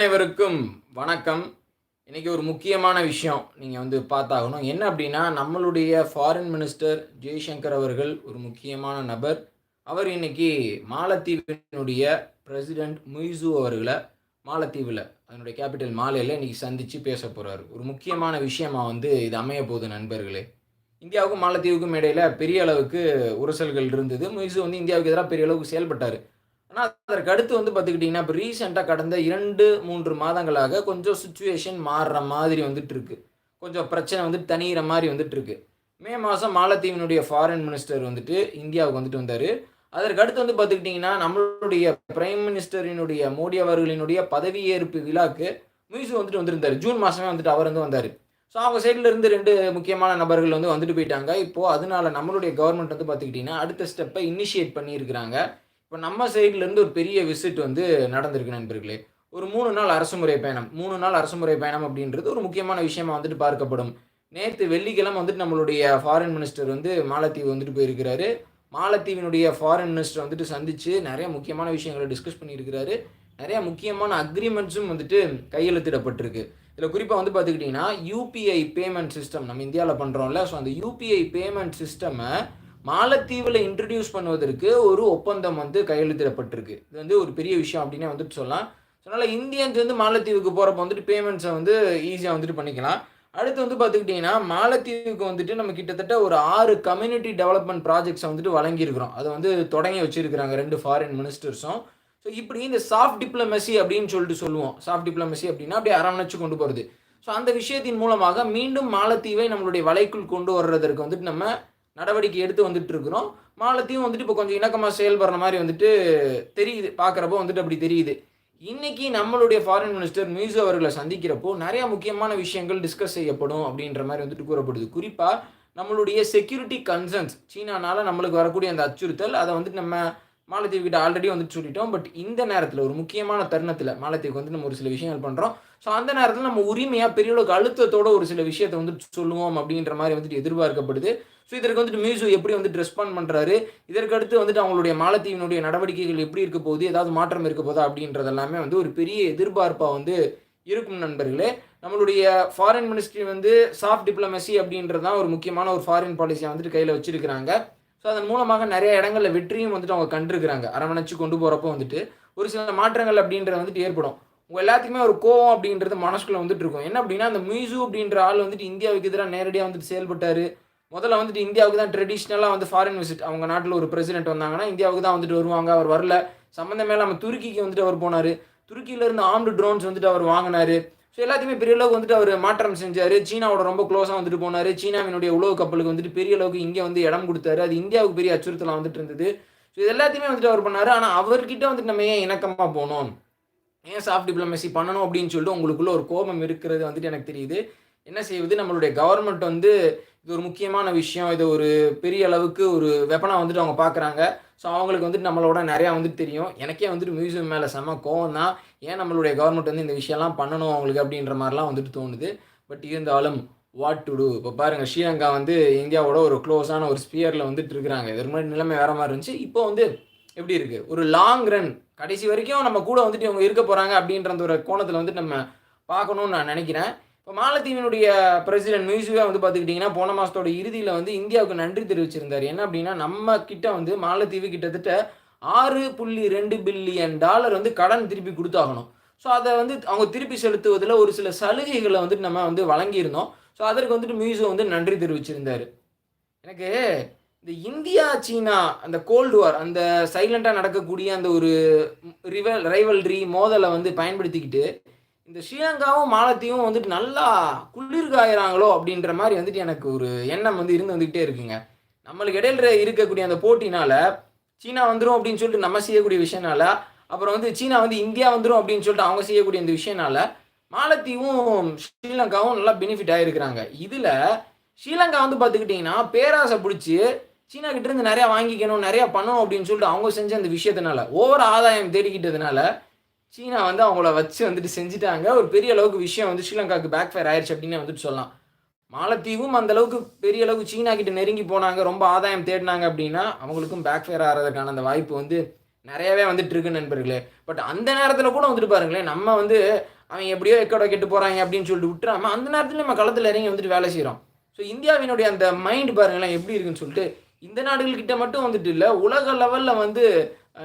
அனைவருக்கும் வணக்கம். இன்றைக்கி ஒரு முக்கியமான விஷயம் நீங்கள் வந்து பார்த்தாகணும். என்ன அப்படின்னா நம்மளுடைய ஃபாரின் மினிஸ்டர் ஜெய்சங்கர் அவர்கள் ஒரு முக்கியமான நபர். அவர் இன்னைக்கு மாலத்தீவினுடைய பிரசிடெண்ட் முய்சு அவர்களை மாலத்தீவில் அதனுடைய கேபிட்டல் மாலையில் இன்றைக்கி சந்தித்து பேச போகிறாரு ஒரு முக்கியமான விஷயமாக வந்து இது அமைய போகுது நண்பர்களே. இந்தியாவுக்கும் மாலத்தீவுக்கும் இடையில் பெரிய அளவுக்கு உரசல்கள் இருந்தது. முய்சு வந்து இந்தியாவுக்கு எதிராக பெரிய அளவுக்கு செயல்பட்டார். ஆனால் அதற்கு அடுத்து வந்து பார்த்துக்கிட்டிங்கன்னா இப்போ ரீசெண்டாக கடந்த இரண்டு மூன்று மாதங்களாக கொஞ்சம் சுச்சுவேஷன் மாறுற மாதிரி வந்துட்டு இருக்கு கொஞ்சம் பிரச்சனை வந்து தனிகிற மாதிரி வந்துட்டு இருக்கு மே மாதம் மாலத்தீவினுடைய ஃபாரின் மினிஸ்டர் வந்துட்டு இந்தியாவுக்கு வந்துட்டு வந்தார். அதற்கு அடுத்து வந்து பார்த்துக்கிட்டிங்கன்னா நம்மளுடைய பிரைம் மினிஸ்டரினுடைய மோடி அவர்களினுடைய பதவியேற்பு விழாக்கு மியூசு வந்துட்டு வந்திருந்தார். ஜூன் மாதமே வந்துட்டு அவர் வந்து வந்தார். ஸோ அவங்க சைடில் இருந்து ரெண்டு முக்கியமான நபர்கள் வந்து வந்துட்டு போயிட்டாங்க. இப்போது அதனால நம்மளுடைய கவர்மெண்ட் வந்து பார்த்துக்கிட்டிங்கன்னா அடுத்த ஸ்டெப்பை இனிஷியேட் பண்ணியிருக்கிறாங்க. இப்போ நம்ம சைட்லேருந்து ஒரு பெரிய விசிட் வந்து நடந்திருக்கு நண்பர்களே. ஒரு மூணு நாள் அரசுமுறை பயணம். மூணு நாள் அரசுமுறை பயணம் அப்படின்றது ஒரு முக்கியமான விஷயமா வந்துட்டு பார்க்கப்படும். நேற்று வெள்ளிக்கிழமை வந்துட்டு நம்மளுடைய ஃபாரின் மினிஸ்டர் வந்து மாலத்தீவு வந்துட்டு போயிருக்கிறாரு. மாலத்தீவினுடைய ஃபாரின் மினிஸ்டர் வந்துட்டு சந்தித்து நிறைய முக்கியமான விஷயங்களை டிஸ்கஸ் பண்ணியிருக்கிறாரு. நிறைய முக்கியமான அக்ரிமெண்ட்ஸும் வந்துட்டு கையெழுத்திடப்பட்டிருக்கு. இதில் குறிப்பாக வந்து பார்த்துக்கிட்டிங்கன்னா யூபிஐ பேமெண்ட் சிஸ்டம் நம்ம இந்தியாவில் பண்ணுறோம்ல ஸோ அந்த யூபிஐ பேமெண்ட் சிஸ்டமை மாலத்தீவில் இன்ட்ரடியூஸ் பண்ணுவதற்கு ஒரு ஒப்பந்தம் வந்து கையெழுத்திடப்பட்டிருக்கு. இது வந்து ஒரு பெரிய விஷயம் அப்படின்னே வந்துட்டு சொல்லலாம். ஸோ அதனால் இந்தியன்ஸ் வந்து மாலத்தீவுக்கு போகிறப்ப வந்துட்டு பேமெண்ட்ஸை வந்து ஈஸியாக வந்துட்டு பண்ணிக்கலாம். அடுத்து வந்து பார்த்துக்கிட்டிங்கன்னா மாலத்தீவுக்கு வந்துட்டு நம்ம கிட்டத்தட்ட ஒரு ஆறு கம்யூனிட்டி டெவலப்மெண்ட் ப்ராஜெக்ட்ஸை வந்துட்டு வழங்கியிருக்கிறோம். அதை வந்து தொடங்கி வச்சிருக்கிறாங்க ரெண்டு ஃபாரின் மினிஸ்டர்ஸும் ஸோ இப்படி இந்த சாஃப்ட் டிப்ளமசி அப்படின்னு சொல்லிட்டு சொல்லுவோம். சாஃப்ட் டிப்ளமசி அப்படின்னா அப்படியே அரவணைச்சு கொண்டு போகிறது ஸோ அந்த விஷயத்தின் மூலமாக மீண்டும் மாலத்தீவை நம்மளுடைய வலைக்குள் கொண்டு வர்றதற்கு வந்துட்டு நம்ம நடவடிக்கை எடுத்து வந்துட்டு இருக்கிறோம் மாலத்தையும் வந்துட்டு இப்போ கொஞ்சம் இணக்கமாக செயல்படுற மாதிரி வந்துட்டு தெரியுது. பார்க்குறப்போ வந்துட்டு அப்படி தெரியுது. இன்னைக்கு நம்மளுடைய ஃபாரின் மினிஸ்டர் மியூசு அவர்களை சந்திக்கிறப்போ நிறைய முக்கியமான விஷயங்கள் டிஸ்கஸ் செய்யப்படும் அப்படின்ற மாதிரி வந்துட்டு கூறப்படுது. குறிப்பாக நம்மளுடைய செக்யூரிட்டி கன்சர்ன்ஸ் சீனானால நம்மளுக்கு வரக்கூடிய அந்த அச்சுறுத்தல் அதை வந்துட்டு நம்ம மாலத்தீவு கிட்ட ஆல்ரெடி வந்துட்டு சொல்லிட்டோம். பட் இந்த நேரத்தில் ஒரு முக்கியமான தருணத்தில் மாலத்தீவுக்கு வந்து நம்ம ஒரு சில விஷயங்கள் பண்ணுறோம் ஸோ அந்த நேரத்தில் நம்ம உரிமையாக பெரிய அளவுக்கு அழுத்தத்தோட ஒரு சில விஷயத்தை வந்துட்டு சொல்லுவோம் அப்படின்ற மாதிரி வந்துட்டு எதிர்பார்க்கப்படுது. ஸோ இதற்கு வந்துட்டு மியூசு எப்படி வந்துட்டு ரெஸ்பாண்ட் பண்ணுறாரு இதற்கு அடுத்து வந்துட்டு அவங்களுடைய மாலத்தீவினுடைய நடவடிக்கைகள் எப்படி இருக்க போகுது? ஏதாவது மாற்றம் இருக்க போதா அப்படின்றது எல்லாமே வந்து ஒரு பெரிய எதிர்பார்ப்பாக வந்து இருக்கும் நண்பர்களே. நம்மளுடைய ஃபாரின் மினிஸ்ட்ரி வந்து சாஃப்ட் டிப்ளமசி அப்படின்றது தான் ஒரு முக்கியமான ஒரு ஃபாரின் பாலிசியை வந்துட்டு கையில் வச்சிருக்கிறாங்க. ஸோ அதன் மூலமாக நிறைய இடங்களில் வெற்றியும் வந்துட்டு அவங்க கண்டிருக்கிறாங்க. அரவணைச்சு கொண்டு போகிறப்போ வந்துட்டு ஒரு சில மாற்றங்கள் அப்படின்றது வந்துட்டு ஏற்படும். உங்கள் எல்லாத்துக்குமே ஒரு கோவம் அப்படின்றது மனசுக்குள்ளே வந்துட்டு இருக்கும். என்ன அப்படின்னா அந்த மியூசு அப்படின்ற ஆள் வந்துட்டு இந்தியாவுக்கு எதிராக நேரடியாக வந்துட்டு செயல்பட்டார். முதல்ல வந்துட்டு இந்தியாவுக்கு தான் ட்ரெடிஷ்னலாக வந்து ஃபாரின் விசிட் அவங்க நாட்டில் ஒரு பிரசிடென்ட் வந்தாங்கன்னா இந்தியாவுக்கு தான் வந்துட்டு வருவாங்க. அவர் வரல. சம்மந்தமே இல்லாமல் துருக்கிக்கு வந்துட்டு அவர் போனார். துருக்கியிலேருந்து ஆம்டு ட்ரோன்ஸ் வந்துட்டு அவர் வாங்கினார். ஸோ எல்லாத்தையுமே பெரிய அளவுக்கு வந்துட்டு அவர் மாற்றம் செஞ்சார். சீனாவோட ரொம்ப க்ளோஸாக வந்துட்டு போனார். சீனாவினுடைய உலக கப்பலுக்கு வந்துட்டு பெரிய அளவுக்கு இங்கே வந்து இடம் கொடுத்தாரு. அது இந்தியாவுக்கு பெரிய அச்சுறுத்தலாக வந்துட்டு இருந்தது. ஸோ இது எல்லாத்தையுமே வந்துட்டு அவர் பண்ணார். ஆனால் அவர்கிட்ட வந்துட்டு நம்ம ஏன் இணக்கமாக போனோம்? ஏன் சாஃப்ட் டிப்ளமசி பண்ணணும் அப்படின்னு சொல்லிட்டு உங்களுக்குள்ள ஒரு கோபம் இருக்கிறது வந்துட்டு எனக்கு தெரியுது. என்ன செய்வது? நம்மளுடைய கவர்மெண்ட் வந்து இது ஒரு முக்கியமான விஷயம். இது ஒரு பெரிய அளவுக்கு ஒரு வெப்பனாக வந்துட்டு அவங்க பார்க்குறாங்க. ஸோ அவங்களுக்கு வந்துட்டு நம்மளோட நிறையா வந்துட்டு தெரியும். எனக்கே வந்துட்டு மியூசியம் மேலே செம கோவம் தான். ஏன் நம்மளுடைய கவர்மெண்ட் வந்து இந்த விஷயம்லாம் பண்ணணும் அவங்களுக்கு அப்படின்ற மாதிரிலாம் வந்துட்டு தோணுது. பட் இருந்தாலும் வாட் டு டூ இப்போ பாருங்கள் ஸ்ரீலங்கா வந்து இந்தியாவோட ஒரு க்ளோஸான ஒரு ஸ்பியரில் வந்துட்டு இருக்கிறாங்க. இதற்கு முன்னாடி நிலைமை வேறு மாதிரி இருந்துச்சு. இப்போ வந்து எப்படி இருக்குது ஒரு லாங் ரன் கடைசி வரைக்கும் நம்ம கூட வந்துட்டு இவங்க இருக்க போகிறாங்க அப்படின்ற அந்த ஒரு கோணத்தில் வந்துட்டு நம்ம பார்க்கணும்னு நான் நினைக்கிறேன். இப்போ மாலத்தீவினுடைய பிரசிடென்ட் மியூசியா வந்து பார்த்துக்கிட்டிங்கன்னா போன மாதத்தோட இறுதியில் வந்து இந்தியாவுக்கு நன்றி தெரிவிச்சிருந்தார். என்ன அப்படின்னா நம்ம கிட்ட வந்து மாலத்தீவு கிட்டத்தட்ட ஆறு புள்ளி ரெண்டு பில்லியன் டாலர் வந்து கடன் திருப்பி கொடுத்தாகணும். ஸோ அதை வந்து அவங்க திருப்பி செலுத்துவதில் ஒரு சில சலுகைகளை வந்துட்டு நம்ம வந்து வழங்கியிருந்தோம். ஸோ அதற்கு வந்துட்டு மியூசியோ வந்து நன்றி தெரிவிச்சிருந்தார். எனக்கு இந்த இந்தியா சீனா அந்த கோல்டு வார் அந்த சைலண்டாக நடக்கக்கூடிய அந்த ஒரு ரிவல் ரைவல்ரி மோதலை வந்து பயன்படுத்திக்கிட்டு இந்த ஸ்ரீலங்காவும் மாலத்தியும் வந்துட்டு நல்லா குளிர்காயிறாங்களோ அப்படின்ற மாதிரி வந்துட்டு எனக்கு ஒரு எண்ணம் வந்து இருந்து வந்துக்கிட்டே இருக்குங்க. நம்மளுக்கு இடையில இருக்கக்கூடிய அந்த போட்டினால சீனா வந்துடும் அப்படின்னு சொல்லிட்டு நம்ம செய்யக்கூடிய விஷயனால அப்புறம் வந்து சீனா வந்து இந்தியா வந்துடும் அப்படின்னு சொல்லிட்டு அவங்க செய்யக்கூடிய இந்த விஷயனால மாலத்தீவும் ஸ்ரீலங்காவும் நல்லா பெனிஃபிட் ஆகிருக்கிறாங்க இதில் ஸ்ரீலங்கா வந்து பார்த்துக்கிட்டிங்கன்னா பேராசை பிடிச்சி சீனா கிட்ட இருந்து நிறையா வாங்கிக்கணும் நிறையா பண்ணணும் அப்படின்னு சொல்லிட்டு அவங்க செஞ்ச அந்த விஷயத்தினால ஓவர் ஆதாயம் தேடிக்கிட்டதுனால சீனா வந்து அவங்கள வச்சு வந்துட்டு செஞ்சுட்டாங்க. ஒரு பெரிய அளவுக்கு விஷயம் வந்து ஸ்ரீலங்காவுக்கு பேக் ஃபயர் ஆயிடுச்சு அப்படின்னு வந்துட்டு சொல்லலாம். மாலத்தீவும் அந்த அளவுக்கு பெரிய அளவுக்கு சீனா கிட்ட நெருங்கி போனாங்க ரொம்ப ஆதாயம் தேடினாங்க அப்படின்னா அவங்களுக்கும் பேக் ஃபயர் ஆகிறதுக்கான அந்த வாய்ப்பு வந்து நிறையவே வந்துட்டு இருக்கு நண்பர்களே. பட் அந்த நேரத்தில் கூட வந்துட்டு பாருங்களேன் நம்ம வந்து அவன் எப்படியோ எக்கடோ கெட்டு போகிறாங்க அப்படின்னு சொல்லிட்டு விட்டுறாம அந்த நேரத்தில் நம்ம களத்தில் இறங்கி வந்துட்டு வேலை செய்கிறோம் ஸோ இந்தியாவினுடைய அந்த மைண்ட் பாருங்களேன் எப்படி இருக்குன்னு சொல்லிட்டு இந்த நாடுகள்கிட்ட மட்டும் வந்துட்டு இல்லை உலக லெவலில் வந்து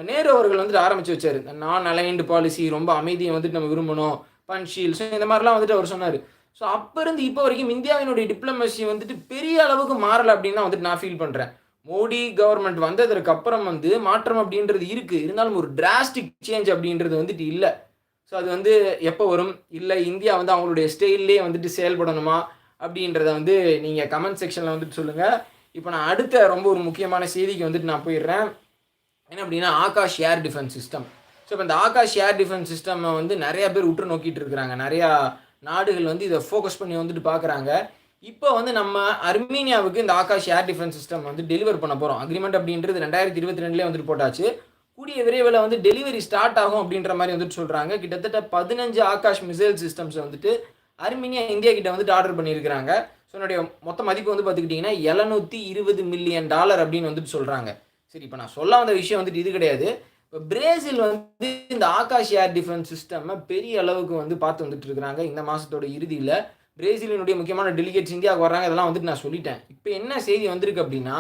நேரு அவர்கள் வந்துட்டு ஆரம்பிச்சு வச்சார். நான் அலைன்டு பாலிசி ரொம்ப அமைதியை வந்துட்டு நம்ம விரும்பணும் பன்ஷீல் ஸோ இந்த மாதிரிலாம் வந்துட்டு அவர் சொன்னார். ஸோ அப்போ இருந்து இப்போ வரைக்கும் இந்தியாவினுடைய டிப்ளமசி வந்துட்டு பெரிய அளவுக்கு மாறலை அப்படின்னு தான் வந்துட்டு நான் ஃபீல் பண்ணுறேன் மோடி கவர்மெண்ட் வந்ததற்கு அப்புறம் வந்து மாற்றம் அப்படின்றது இருக்குது இருந்தாலும் ஒரு டிராஸ்டிக் சேஞ்ச் அப்படின்றது வந்துட்டு இல்லை. ஸோ அது வந்து எப்போ வரும்? இல்லை இந்தியா வந்து அவங்களுடைய ஸ்டைல்லே வந்துட்டு செயல்படணுமா? அப்படின்றத வந்து நீங்கள் கமெண்ட் செக்ஷனில் வந்துட்டு சொல்லுங்கள் இப்போ நான் அடுத்த ரொம்ப ஒரு முக்கியமான செய்திக்கு வந்துட்டு நான் போயிடுறேன். என்ன அப்படின்னா Akash air defence system. So இப்போ இந்த ஆகாஷ் ஏர் டிஃபென்ஸ் சிஸ்டம் வந்து நிறையா பேர் உற்று நோக்கிட்டு இருக்கிறாங்க. நிறையா நாடுகள் வந்து இதை ஃபோக்கஸ் பண்ணி வந்துட்டு பார்க்குறாங்க. இப்போ வந்து நம்ம அர்மீனியாவுக்கு இந்த ஆகாஷ் ஏர் டிஃபென்ஸ் சிஸ்டம் வந்து டெலிவர் பண்ண போகிறோம் அக்ரிமெண்ட் அப்படின்றது ரெண்டாயிரத்தி இருபத்தி ரெண்டுலேயே வந்துட்டு போட்டாச்சு. கூடிய விரைவில் வந்து டெலிவரி ஸ்டார்ட் ஆகும் அப்படின்ற மாதிரி வந்துட்டு சொல்கிறாங்க கிட்டத்தட்ட பதினஞ்சு ஆகாஷ் மிசைல் சிஸ்டம்ஸை வந்துட்டு அர்மீனியா இந்தியா கிட்ட வந்துட்டு ஆர்டர் பண்ணியிருக்கிறாங்க. இதனுடைய என்னுடைய மொத்த மதிப்பு வந்து பார்த்துக்கிட்டிங்கன்னா எழுநூற்றி இருபது மில்லியன் டாலர் அப்படின்னு வந்துட்டு சொல்கிறாங்க சரி இப்போ நான் சொல்ல வந்த விஷயம் வந்துட்டு இது கிடையாது. இப்போ பிரேசில் வந்து இந்த ஆகாஷ் ஏர் டிஃபென்ஸ் சிஸ்டம் பெரிய அளவுக்கு வந்து பார்த்து வந்துட்டு இருக்கிறாங்க. இந்த மாதத்தோட இறுதியில் பிரேசிலினுடைய முக்கியமான டெலிகேட்ஸ் இந்தியாவுக்கு வர்றாங்க. இதெல்லாம் வந்துட்டு நான் சொல்லிட்டேன். இப்போ என்ன செய்தி வந்திருக்கு அப்படின்னா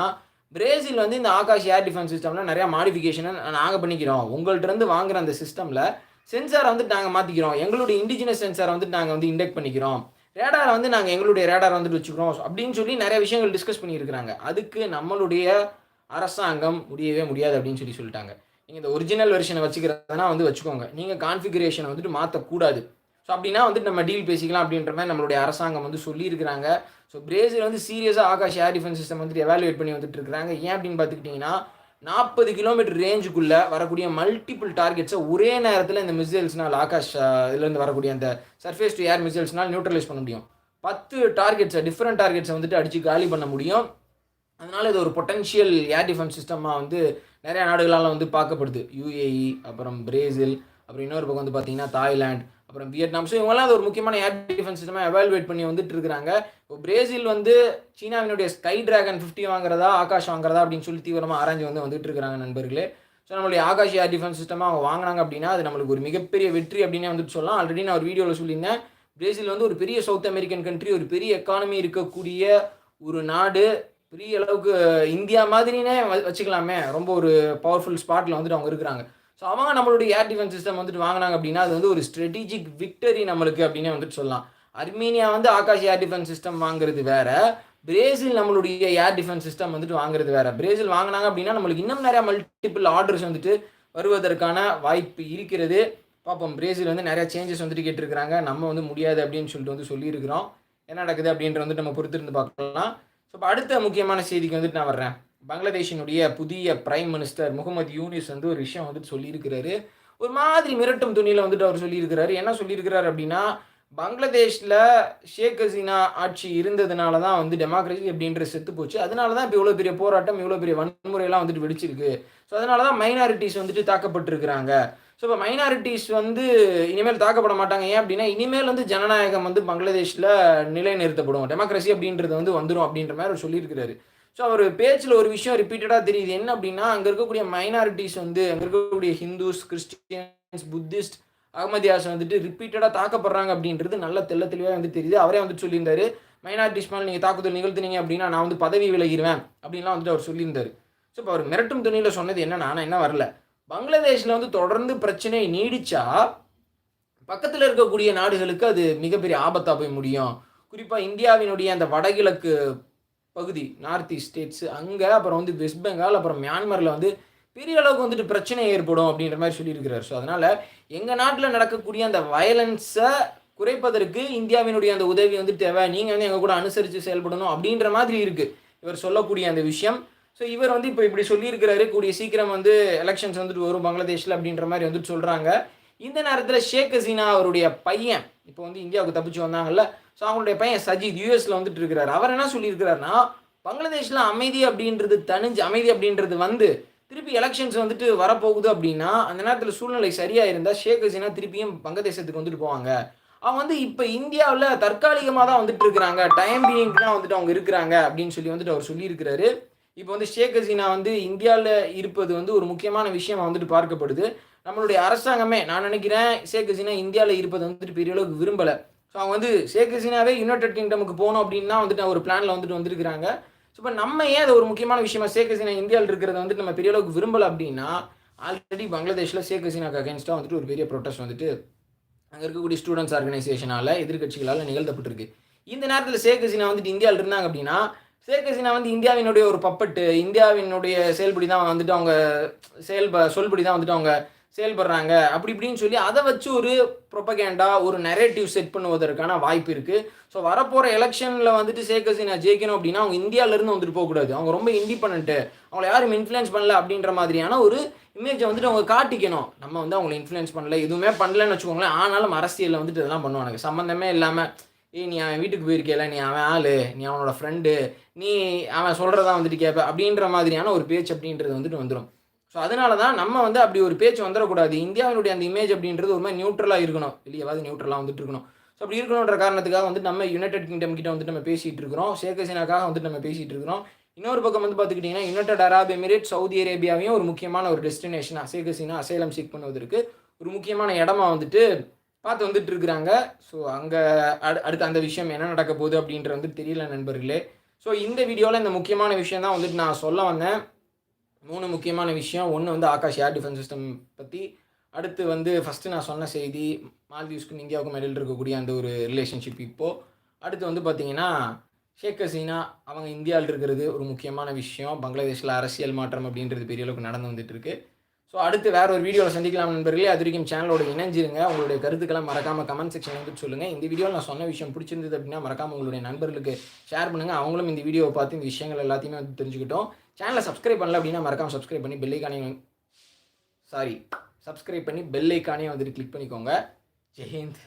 பிரேசில் வந்து இந்த ஆகாஷ் ஏர் டிஃபென்ஸ் சிஸ்டமில் நிறையா மாடிஃபிகேஷனை நாங்கள் பண்ணிக்கிறோம். உங்கள்கிட்டருந்து வாங்குற அந்த சிஸ்டமில் சென்சாரை வந்துட்டு நாங்கள் மாற்றிக்கிறோம் எங்களுடைய இண்டிஜினஸ் சென்சாரை வந்துட்டு நாங்கள் வந்து இண்டெக்ட் பண்ணிக்கிறோம். ரேடாரை வந்து நாங்கள் எங்களுடைய ரேடாரை வந்துட்டு வச்சுக்கிறோம். அப்படின்னு சொல்லி நிறைய விஷயங்கள் டிஸ்கஸ் பண்ணியிருக்கிறாங்க. அதுக்கு நம்மளுடைய அரசாங்கம் முடியவே முடியாது அப்படின்னு சொல்லி சொல்லிட்டாங்க. நீங்கள் இந்த ஒரிஜினல் வெர்ஷனை வச்சுக்கிறதுனா வந்து வச்சுக்கோங்க. நீங்கள் கான்ஃபிகரேஷனை வந்துட்டு மாற்றக்கூடாது ஸோ அப்படின்னா வந்துட்டு நம்ம டீல் பேசிக்கலாம் அப்படின்ற மாதிரி நம்மளுடைய அரசாங்கம் வந்து சொல்லியிருக்கிறாங்க. ஸோ பிரேசில் வந்து சீரியஸாக ஆகாஷ் ஏர் டிஃபென்ஸ் சிஸ்டம் வந்துட்டு எவாலுவேட் பண்ணி வந்துட்டு இருக்காங்க ஏன் அப்படின்னு பார்த்துக்கிட்டிங்கன்னா நாற்பது கிலோமீட்டர் ரேஞ்சுக்குள்ளே வரக்கூடிய மல்டிபிள் டார்கெட்ஸை ஒரே நேரத்தில் இந்த மிசைல்ஸ்னால் ஆகாஷ் இதுலேருந்து வரக்கூடிய அந்த சர்ஃபேஸ் டு ஏர் மிசைல்ஸ்னால் நியூட்ரலைஸ் பண்ண முடியும். பத்து டார்கெட்ஸை டிஃப்ரெண்ட் டார்கெட்ஸை வந்துட்டு அடித்து காலி பண்ண முடியும். அதனால் இது ஒரு பொட்டன்ஷியல் ஏர் டிஃபென்ஸ் சிஸ்டமாக வந்து நிறைய நாடுகளால் வந்து பார்க்கப்படுது. யூஏஇ அப்புறம் பிரேசில் அப்புறம் இன்னொரு பக்கம் வந்து பார்த்தீங்கன்னா தாய்லாந்து அப்புறம் வியட்நாம். ஸோ இவங்கெல்லாம் அது ஒரு முக்கியமான ஏர் டிஃபென்ஸ் சிஸ்டமாக எவாலுவேட் பண்ணி வந்துட்டு இருக்கிறாங்க. இப்போ பிரேசில் வந்து சீனாவினுடைய ஸ்கை டிராகன் ஃபிஃப்டி வாங்குறதா ஆகாஷ் வாங்குறதா அப்படின்னு சொல்லி தீவிரமாக ஆராய்ஞ்சு வந்து வந்துட்டு இருக்கிறாங்க நண்பர்களே. ஸோ நம்மளுடைய ஆகாஷ் ஏர் டிஃபென்ஸ் சிஸ்டமாக அவங்க வாங்கினாங்க அப்படின்னா அது நம்மளுக்கு ஒரு மிகப்பெரிய வெற்றி அப்படின்னே வந்துட்டு சொல்லலாம். ஆல்ரெடி நான் ஒரு வீடியோவில் சொல்லியிருந்தேன். பிரேசில் வந்து ஒரு பெரிய சவுத் அமெரிக்கன் கண்ட்ரி ஒரு பெரிய எக்கானமி இருக்கக்கூடிய ஒரு நாடு. பெரிய அளவுக்கு இந்தியா மாதிரினே வ- வச்சுக்கலாமே. ரொம்ப ஒரு பவர்ஃபுல் ஸ்பாட்டில் வந்துட்டு அவங்க இருக்கிறாங்க. ஸோ அவங்க நம்மளுடைய ஏர் டிஃபென்ஸ் சிஸ்டம் வந்துட்டு வாங்கினாங்க அப்படின்னா அது வந்து ஒரு ஸ்ட்ராட்டஜிக் விக்டரி நம்மளுக்கு அப்படின்னே வந்துட்டு சொல்லலாம். அர்மீனியா வந்து ஆகாஷ் ஏர் டிஃபென்ஸ் சிஸ்டம் வாங்குறது வேற. பிரேசில் நம்மளுடைய ஏர் டிஃபென்ஸ் சிஸ்டம் வந்துட்டு வாங்குறது வேற. பிரேசில் வாங்கினாங்க அப்படின்னா நம்மளுக்கு இன்னும் நிறையா மல்டிபிள் ஆர்டர்ஸ் வந்துட்டு வருவதற்கான வாய்ப்பு இருக்கிறது. பார்ப்போம் பிரேசில் வந்து நிறையா சேஞ்சஸ் வந்துட்டு கேட்டிருக்கிறாங்க. நம்ம வந்து முடியாது அப்படின்னு சொல்லிட்டு வந்து சொல்லியிருக்கிறோம். என்ன நடக்குது அப்படின்ற வந்துட்டு நம்ம பொறுத்திருந்து பார்க்கலாம். ஸோ இப்போ அடுத்த முக்கியமான செய்திக்கு வந்துட்டு நான் வர்றேன். பங்களாதேஷினுடைய புதிய பிரைம் மினிஸ்டர் முகமது யூனிஸ் வந்து ஒரு விஷயம் வந்துட்டு சொல்லியிருக்கிறாரு. ஒரு மாதிரி மிரட்டும் துணியில் வந்துட்டு அவர் சொல்லியிருக்கிறாரு. என்ன சொல்லியிருக்கிறாரு அப்படின்னா பங்களாதேஷில் ஷேக் ஹசீனா ஆட்சி இருந்ததுனால தான் வந்து டெமோக்ரஸி அப்படின்ற செத்து போச்சு. அதனால தான் இப்போ இவ்வளோ பெரிய போராட்டம் இவ்வளோ பெரிய வன்முறையெல்லாம் வந்துட்டு வெடிச்சிருக்கு. ஸோ அதனால தான் மைனாரிட்டிஸ் வந்துட்டு தாக்கப்பட்டிருக்கிறாங்க. ஸோ இப்போ மைனாரிட்டிஸ் வந்து இனிமேல் தாக்கப்பட மாட்டாங்க. ஏன் அப்படின்னா இனிமேல் வந்து ஜனநாயகம் வந்து பங்களாதேஷில் நிலைநிறுத்தப்படும். டெமோக்ரஸி அப்படின்றது வந்து வந்துடும் அப்படின்ற மாதிரி அவர் சொல்லியிருக்கிறாரு. ஸோ அவர் பேச்சில் ஒரு விஷயம் ரிப்பீட்டடாக தெரியுது. என்ன அப்படின்னா அங்கே இருக்கக்கூடிய மைனாரிட்டிஸ் வந்து அங்கே இருக்கக்கூடிய ஹிந்துஸ் கிறிஸ்டியன்ஸ் புத்திஸ்ட் அகமதியாஸ் வந்துட்டு ரிப்பீட்டடாக தாக்கப்படுறாங்க அப்படின்றது நல்ல தெல்ல தெளிவாக வந்து தெரியுது. அவரே வந்து சொல்லியிருந்தாரு மைனாரிட்டிஸ் மேலே நீங்கள் தாக்குதல் நிகழ்த்தினீங்க அப்படின்னா நான் வந்து பதவி விலகிடுவேன் அப்படின்லாம் வந்துட்டு அவர் சொல்லியிருந்தாரு. ஸோ இப்போ அவர் மிரட்டும் துணியில் சொன்னது என்னன்னா நான் என்ன வரல. பங்களாதேஷில் வந்து தொடர்ந்து பிரச்சனை நீடிச்சா பக்கத்தில் இருக்கக்கூடிய நாடுகளுக்கு அது மிகப்பெரிய ஆபத்தாக போய் முடியும். குறிப்பாக இந்தியாவினுடைய அந்த வடகிழக்கு பகுதி நார்த் ஈஸ்ட் ஸ்டேட்ஸு அங்கே அப்புறம் வந்து வெஸ்ட் பெங்கால் அப்புறம் மியான்மரில் வந்து பெரிய அளவுக்கு வந்துட்டு பிரச்சனை ஏற்படும் அப்படின்ற மாதிரி சொல்லியிருக்கிறார். ஸோ அதனால் எங்கள் நாட்டில் நடக்கக்கூடிய அந்த வயலன்ஸை குறைப்பதற்கு இந்தியாவினுடைய அந்த உதவி வந்து தேவை. நீங்கள் வந்து எங்கள் கூட அனுசரித்து செயல்படணும் அப்படின்ற மாதிரி இருக்குது இவர் சொல்லக்கூடிய அந்த விஷயம். ஸோ இவர் வந்து இப்போ இப்படி சொல்லியிருக்கிறாரு. கூடிய சீக்கிரம் வந்து எலெக்ஷன்ஸ் வந்துட்டு வரும் பங்களாதேஷில் அப்படின்ற மாதிரி வந்துட்டு சொல்கிறாங்க இந்த நேரத்தில் ஷேக் ஹசீனா அவருடைய பையன் இப்போ வந்து இந்தியாவுக்கு தப்பிச்சு வந்தாங்கல்ல ஸோ அவங்களுடைய பையன் சஜித் யூஎஸில் வந்துட்டு இருக்கிறார். அவர் என்ன சொல்லியிருக்கிறாருன்னா பங்களாதேஷில் அமைதி அப்படின்றது தனிஞ்சு அமைதி அப்படின்றது வந்து திருப்பி எலெக்ஷன்ஸ் வந்துட்டு வரப்போகுது அப்படின்னா அந்த நேரத்தில் சூழ்நிலை சரியாக இருந்தால் ஷேக் ஹசீனா திருப்பியும் வங்கதேசத்துக்கு வந்துட்டு போவாங்க. அவங்க வந்து இப்போ இந்தியாவில் தற்காலிகமாக தான் வந்துட்டு இருக்கிறாங்க. டைம் பீயிங் தான் வந்துட்டு அவங்க இருக்கிறாங்க அப்படின்னு சொல்லி வந்துட்டு அவர் சொல்லியிருக்கிறாரு. இப்போ வந்து ஷேக் ஹசீனா வந்து இந்தியாவில் இருப்பது வந்து ஒரு முக்கியமான விஷயமாக வந்துட்டு பார்க்கப்படுது. நம்மளுடைய அரசாங்கமே நான் நினைக்கிறேன் ஷேக் ஹசீனா இந்தியாவில் இருப்பது வந்துட்டு பெரிய அளவுக்கு விரும்பலை. ஸோ அவங்க வந்து ஷேக் ஹசீனாவே யுனைடெட் கிங்டமுக்கு போகணும் அப்படின்னா வந்துட்டு ஒரு பிளானில் வந்துட்டு வந்திருக்கிறாங்க. ஸோ இப்போ நம்ம ஏன் அது ஒரு முக்கியமான விஷயமா ஷேக் ஹசீனா இந்தியாவில் இருக்கிறத வந்துட்டு நம்ம பெரிய அளவுக்கு விரும்பலை அப்படின்னா ஆல்ரெடி பங்களாதேஷில் ஷேக் ஹசீனாக்கு அகேன்ஸ்டாக வந்துட்டு ஒரு பெரிய ப்ரொட்டஸ்ட் வந்துட்டு அங்கே இருக்கக்கூடிய ஸ்டூடெண்ட்ஸ் ஆர்கனைசேஷனால் எதிர்கட்சிகளால் நிகழ்த்தப்பட்டிருக்கு. இந்த நேரத்தில் ஷேக் ஹசீனா வந்துட்டு இந்தியாவில் இருந்தாங்க அப்படின்னா ஷேக் ஹசீனா வந்து இந்தியாவினுடைய ஒரு பப்பட்டு இந்தியாவினுடைய செயல்படி தான் வந்துட்டு அவங்க செயல்ப சொல்படி தான் வந்துட்டு அவங்க செயல்படுறாங்க. அப்படி இப்படின்னு சொல்லி அதை வச்சு ஒரு ப்ரொபகேண்டா ஒரு நெரேட்டிவ் செட் பண்ணுவதற்கான வாய்ப்பு இருக்குது ஸோ வரப்போகிற எலெக்ஷனில் வந்துட்டு ஷேக் ஹசீனா ஜெயிக்கணும் அப்படின்னா அவங்க இந்தியாவிலேருந்து வந்துட்டு போகக்கூடாது. அவங்க ரொம்ப இண்டிபெண்ட்டு அவங்கள யாரும் இன்ஃப்ளூயன்ஸ் பண்ணல அப்படின்ற மாதிரியான ஒரு இமேஜை வந்துட்டு அவங்க காட்டிக்கணும். நம்ம வந்து அவங்களை இன்ஃப்ளூயன்ஸ் பண்ணல எதுவுமே பண்ணலன்னு வச்சுக்கோங்களேன். ஆனாலும் அரசியலில் வந்துட்டு இதெல்லாம் பண்ணுவானுங்க. சம்மந்தமே இல்லாமல் ஏய் நீ அவன் வீட்டுக்கு போயிருக்கல நீ அவன் ஆளு நீ அவனோட ஃப்ரெண்டு நீ அவன் சொல்கிறதா வந்துட்டு கேட்ப அப்படின்ற மாதிரியான ஒரு பேச்சு அப்படின்றது வந்துட்டு வந்துடும் ஸோ அதனால தான் நம்ம வந்து அப்படி ஒரு பேச்சு வந்துடக்கூடாது இந்தியாவினுடைய அந்த இமேஜ் அப்படின்றது ஒரு மாதிரி நியூட்ரலாக இருக்கணும். வெளியவாது நியூட்ரலாக வந்துட்டு இருக்கணும். ஸோ அப்படி இருக்கணுன்ற காரணத்துக்காக வந்து நம்ம யுனைடெட் கிங்டம் கிட்ட வந்துட்டு நம்ம பேசிகிட்டு இருக்கிறோம். ஷேக் ஹசீனாக்காக வந்துட்டு நம்ம பேசிகிட்டு இருக்கிறோம். இன்னொரு பக்கம் வந்து பார்த்துக்கிட்டிங்கன்னா யுனைடெட் அரப் எமிரேட் சவுதி அரேபியாவையும் ஒரு முக்கியமான ஒரு டெஸ்டினேஷனாக ஷேக் ஹசீனா அசைலம் சீக் பண்ணுவதற்கு ஒரு முக்கியமான இடமா வந்துட்டு பார்த்து வந்துட்டு இருக்கிறாங்க. ஸோ அங்கே அடு அடுத்து அந்த விஷயம் என்ன நடக்க போகுது அப்படின்ற வந்து தெரியல நண்பர்களே. ஸோ இந்த வீடியோவில் இந்த முக்கியமான விஷயம் தான் வந்துட்டு நான் சொல்ல வந்தேன். மூணு முக்கியமான விஷயம். ஒன்று வந்து ஆகாஷ் ஏர் டிஃபென்ஸ் சிஸ்டம் பற்றி அடுத்து வந்து ஃபஸ்ட்டு நான் சொன்ன செய்தி மால்தீவ்ஸ்க்கும் இந்தியாவுக்கும் இடையில் இருக்கக்கூடிய அந்த ஒரு ரிலேஷன்ஷிப் இப்போது அடுத்து வந்து பார்த்தீங்கன்னா ஷேக் ஹசீனா அவங்க இந்தியாவில் இருக்கிறது ஒரு முக்கியமான விஷயம். பங்களாதேஷில் அரசியல் மாற்றம் அப்படின்றது பெரிய அளவுக்கு நடந்து வந்துட்டுருக்கு. ஸோ அடுத்து வேற ஒரு வீடியோவில் சந்திக்கலாம் நண்பர்களே. அது வரைக்கும் சேனலோட இணைஞ்சிருங்க. உங்களுடைய கருத்துக்கெல்லாம் மறக்காமல் கமெண்ட் செக்ஷன் வந்து சொல்லுங்கள் இந்த வீடியோவில் நான் சொன்ன விஷயம் பிடிச்சிருந்தது அப்படின்னா மறக்காமல் உங்களுடைய நண்பர்களுக்கு ஷேர் பண்ணுங்கள் அவங்களும் இந்த வீடியோவை பார்த்து இந்த விஷயங்கள் எல்லாத்தையுமே வந்து தெரிஞ்சுக்கிட்டோம். சேனலை சப்ஸ்கிரைப் பண்ணல அப்படின்னா மறக்காமல் சப்ஸ்கிரைப் பண்ணி பெல்லைக்கானையும் சாரி சப்ஸ்கிரைப் பண்ணி பெல்லைக்கானே வந்துட்டு கிளிக் பண்ணிக்கோங்க. ஜெயந்த்